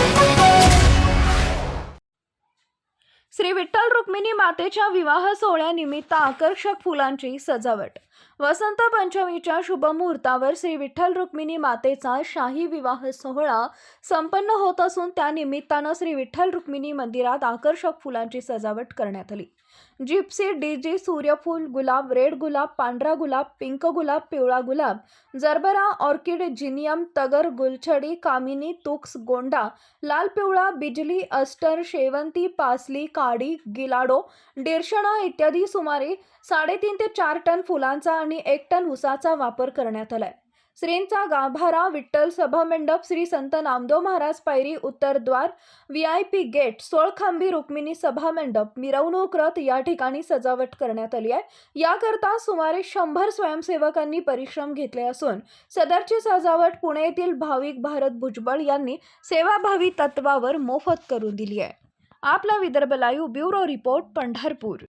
Thank you. Shri Vitthal Rukmini मातेच्या विवाह सोहळ्यानिमित्त आकर्षक फुलांची सजावट. वसंत पंचमीच्या शुभमुहूर्तावर श्री विठ्ठल रुक्मिणी मातेचा शाही विवाह सोहळा संपन्न होत असून त्या निमित्तानं श्री विठ्ठल रुक्मिणी मंदिरात आकर्षक फुलांची सजावट करण्यात आली. जिप्सी डीजी सूर्यफूल गुलाब रेड गुलाब पांढरा गुलाब पिंक गुलाब पिवळा गुलाब जरबरा ऑर्किड जिनियम तगर गुलछडी कामिनी तुक्स गोंडा लाल पिवळा बिजली अस्टर शेवंती पासली काडी गिलाडो डेरशणा इत्यादी सुमारे साडेतीन ते चार टन फुलांचा आणि एक टन उसाचा वापर करण्यात आलाय. श्रींचा गाभारा विठ्ठल सभामंडप श्री संत नामदेव महाराज पायरी उत्तरद्वार व्ही आय पी गेट सोळखांबी रुक्मिणी सभामंडप मिरवणूक रथ या ठिकाणी सजावट करण्यात आली आहे. याकरता सुमारे शंभर स्वयंसेवकांनी परिश्रम घेतले असून सदरची सजावट पुणे येथील भाविक भारत भुजबळ यांनी सेवाभावी तत्वावर मोफत करून दिली आहे. આપલા Vidarbha live bureau report Pandharpur